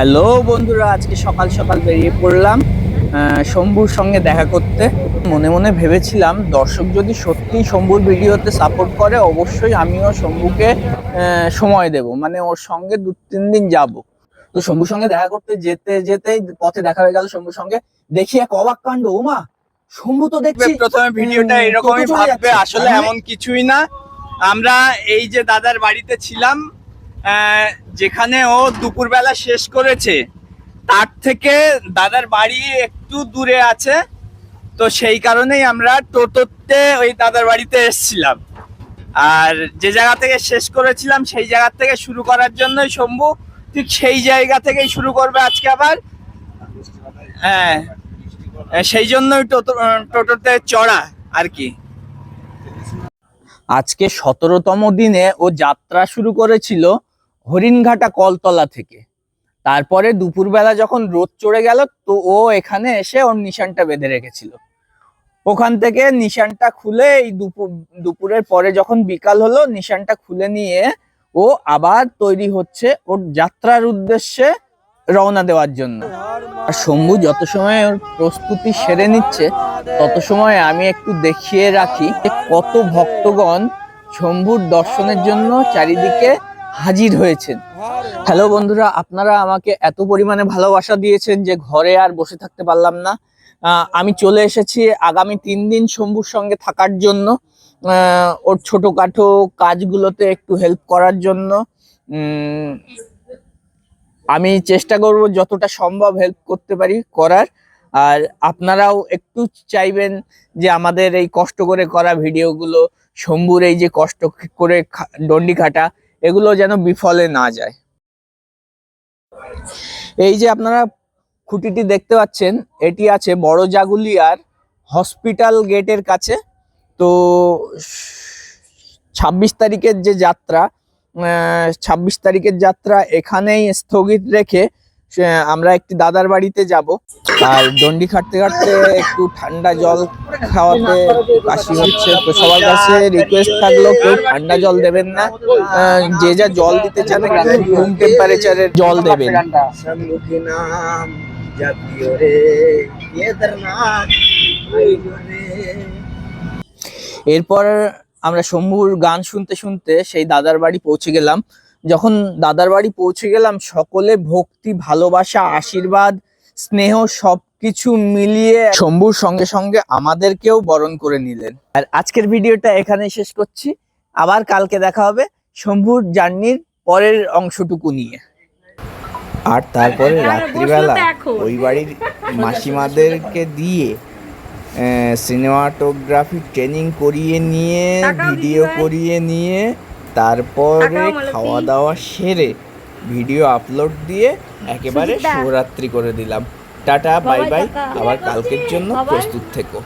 Hello বন্ধুরা আজকে সকাল সকাল বেরিয়ে পড়লাম শম্ভুর সঙ্গে দেখা করতে। মনে মনে ভেবেছিলাম দর্শক যদি সত্যিই শম্ভুর ভিডিওতে সাপোর্ট করে অবশ্যই আমিও শম্ভুকে সময় দেব। মানে ওর সঙ্গে দু তিন দিন যাব। তো শম্ভুর সঙ্গে দেখা করতে যেতে যেতেই পথে দেখা হয়ে গেল শম্ভুর সঙ্গে। দেখি এক অবাক কাণ্ড ওমা শম্ভু তো দেখছি প্রথমে ভিডিওটা এরকমই ভাববে আসলে এমন কিছুই না। আমরা এই যে দাদার বাড়িতে ছিলাম যেখানে ও দুপুরবেলা শেষ করেছে, তার থেকে দাদার বাড়ি একটু দূরে আছে। তো সেই কারণেই আমরা টোটোতে ওই দাদার বাড়িতে এসেছিলাম। আর যে জায়গা থেকে শেষ করেছিলাম, সেই জায়গা থেকে শুরু করার জন্যই শম্ভু, ঠিক সেই জায়গা থেকেই শুরু করবে আজকে আবার। হ্যাঁ সেই জন্যই টোটো, টোটোতে চড়া আর কি। আজকে সতেরোতম দিনে ও যাত্রা শুরু করেছিল হরিণঘাটা কলতলা থেকে। তারপরে দুপুরবেলা যখন রোদ চড়ে গেল, তো ও এখানে এসে ওর নিশানটা বেঁধে রেখেছিল। ওখান থেকে নিশানটা খুলে এই দুপুর দুপুরের পরে যখন বিকাল হলো, নিশানটা খুলে নিয়ে ও আবার তৈরি হচ্ছে ওর যাত্রার উদ্দেশ্যে রওনা দেওয়ার জন্য। আর শম্ভু যত সময় ওর প্রস্তুতি সেরে নিচ্ছে, তত সময় আমি একটু দেখিয়ে রাখি কত ভক্তগণ শম্ভুর দর্শনের জন্য চারিদিকে হাজির হয়েছেন। হ্যালো বন্ধুরা, আপনারা আমাকে এত পরিমাণে ভালোবাসা দিয়েছেন যে ঘরে আর বসে থাকতে পারলাম না। আমি চলে এসেছি আগামী তিন দিন শম্ভুর সঙ্গে থাকার জন্য ওর ছোটখাটো কাজগুলোতে একটু হেল্প করার জন্য। আমি চেষ্টা করব যতটা সম্ভব হেল্প করতে পারি করার। আর আপনারাও একটু চাইবেন যে আমাদের এই কষ্ট করে করা ভিডিওগুলো শম্ভুর এই যে কষ্ট করে ডন্ডি কাটা এগুলো যেন বিফলে না যায়। এই যে আপনারা খুঁটিটি দেখতে পাচ্ছেন, এটি আছে বড় জাগুলিয়ার হসপিটাল গেটের কাছে। তো ছাব্বিশ তারিখের যে যাত্রা ছাব্বিশ তারিখের যাত্রা এখানেই স্থগিত রেখে আমরা একটি দাদার বাড়িতে যাব। আর দণ্ডি খাটতে খাটতে একটু ঠান্ডা জল খাওয়াতে কাশি হচ্ছে। তো সবার কাছে রিকোয়েস্ট থাকল, কেউ ঠান্ডা জল দেবেন না। যে যা জল দিতে চান রুম টেম্পারেচারের জল দেবেন। এরপর আমরা শম্ভুর গান শুনতে শুনতে সেই দাদার বাড়ি পৌঁছে গেলাম। যখন দাদার বাড়ি পৌঁছে গেলাম সকলে ভক্তি ভালোবাসা আশীর্বাদ স্নেহ সব কিছু মিলিয়ে শম্ভুর সঙ্গে সঙ্গে আমাদেরকেও বরণ করে নিলেন। আর আজকের ভিডিওটা এখানে শেষ করছি। আবার কালকে দেখা হবে শম্ভুর জার্নির পরের অংশটুকু নিয়ে। আর তারপরে রাত্রিবেলা ওই বাড়ির মাসিমাদেরকে দিয়ে সিনেমাটোগ্রাফি ট্রেনিং করিয়ে নিয়ে ভিডিও করিয়ে নিয়ে তারপরে খাওয়া দাওয়া সেরে ভিডিও আপলোড দিয়ে একেবারে। শিবরাত্রি করে দিলাম। টাটা বাই বাই আবার কালকের জন্য প্রস্তুত থেকো।